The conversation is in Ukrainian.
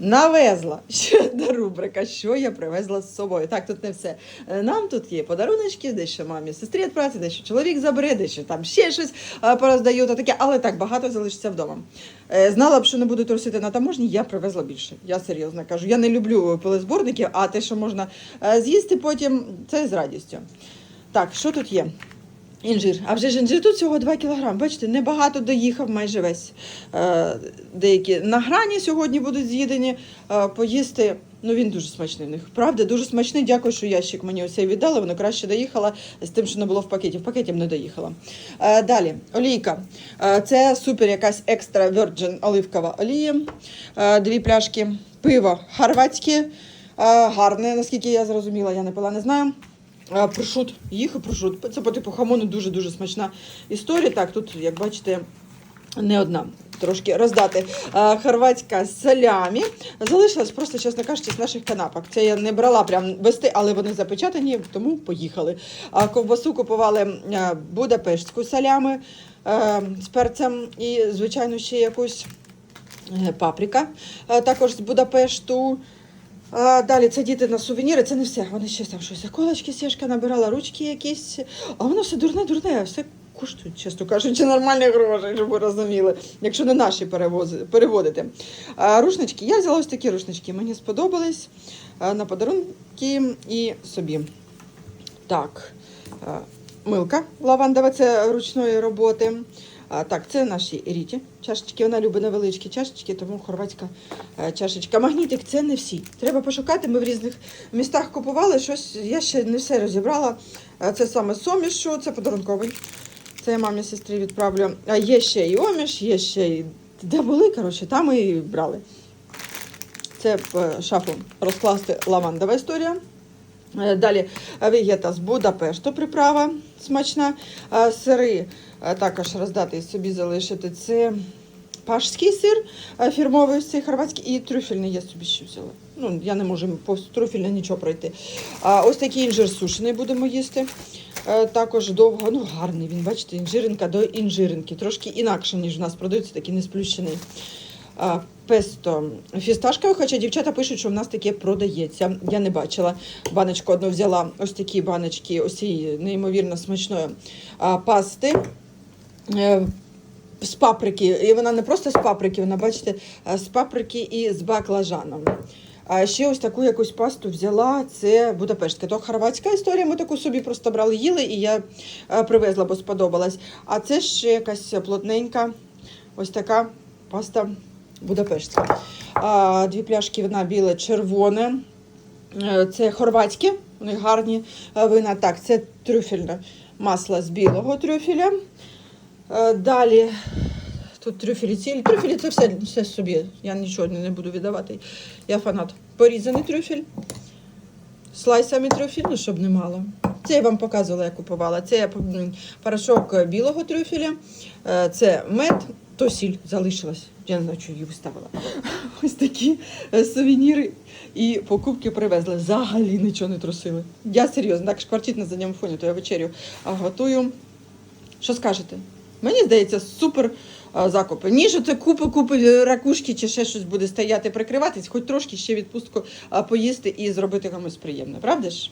Навезла ще до рубрика, що я привезла з собою. Так, тут не все. Е, Нам тут є подаруночки, дещо мамі сестрі відправити, дещо чоловік забере, дещо там ще щось е, пороздають, та таке, але так багато залишиться вдома. Е, Знала б, що не буду трусити на таможні, я привезла більше. Я серйозно кажу. Я не люблю пилезборників, а те, що можна з'їсти потім, це з радістю. Так, що тут є? Інжир. А вже ж інжир тут всього 2 кг. Бачите, небагато доїхав майже весь. Е, деякі на грані сьогодні будуть з'їдені. Е, поїсти. Ну він дуже смачний в них. Правда, дуже смачний. Дякую, що ящик мені оцей віддали. Воно краще доїхала з тим, що не було в пакеті. В пакеті не доїхала. Е, далі, олійка. Це супер якась екстра virgin оливкова олія. Дві пляшки пиво хорватське. Гарне, наскільки я зрозуміла, я не пила, не знаю. Прошут, їх і прошут. Це по типу хамону дуже-дуже смачна історія. Так, тут, як бачите, не одна. Трошки роздати. Хорватська салямі. Залишилась просто, чесно кажучи, з наших канапок. Це я не брала прям вести, але вони запечатані, тому поїхали. А, ковбасу купували будапештську салями з перцем і, звичайно, ще якусь е, паприка, також з Будапешту. Далі це діти на сувеніри, це не все. Вони ще там щось заколочки, сішка набирала, ручки якісь. А воно все дурне, дурне, все коштує, чесно кажучи, нормальні гроші, щоб ви розуміли, якщо не наші перевози, переводити. А, рушнички, я взяла ось такі рушнички, мені сподобались на подарунки і собі. Так, милка лавандова, це ручної роботи. А, так, це наші ріті чашечки. Вона любить невеличкі чашечки, тому хорватська е, чашечка. Магнітик це не всі. Треба пошукати. Ми в різних містах купували щось. Я ще не все розібрала. Е, Це саме сомішу, це подарунковий. Це я мамі сестрі відправлю. А є ще і оміш, є ще і де були, коротше, там і брали. Це в е, шафу розкласти лавандова історія. Е, Далі е, вегета з Будапешту приправа смачна. Е, Сири також роздати і собі залишити. Це пашський сир фірмовий, цей хорватський і трюфельний я собі ще взяла. Ну, я не можу по трюфельне нічого пройти. Ось такий інжир сушений будемо їсти. Також довго, ну гарний він, бачите, інжиринка до інжиринки. Трошки інакше, ніж у нас продаються, такий не сплющений. Песто фісташкове, хоча дівчата пишуть, що в нас таке продається. Я не бачила. Баночку одну взяла. Ось такі баночки, ось цієї неймовірно смачної пасти. Е, З паприки. І вона не просто з паприки, вона, бачите, з паприки і з баклажаном. А ще ось таку якусь пасту взяла. Це Будапештська. То хорватська історія. Ми таку собі просто брали, їли, і я е, привезла, бо сподобалась. А це ще якась плотненька, ось така паста Будапештська. Дві пляшки вина біле, червоне. Е, Це хорватське, вони гарні е, вина. Так, це трюфельне масло з білого трюфеля. Е, Далі тут трюфелі цілі. Трюфелі це все, все собі. Я нічого не буду віддавати. Я фанат. Порізаний трюфель. Слайсами трюфель, ну, щоб не мало. Це я вам показувала, я купувала. Це порошок білого трюфеля, це мед, то сіль залишилась. Я не знаю, що її виставила. Ось такі е, сувеніри і покупки привезли. Взагалі нічого не трусили. Я серйозно, так шкварчить на задньому фоні, то я вечерю готую. Що скажете? Мені здається, супер закупи. Ніж оце купи-купи ракушки чи ще щось буде стояти, прикриватись, хоч трошки ще відпустку поїсти і зробити комусь приємне, правда ж?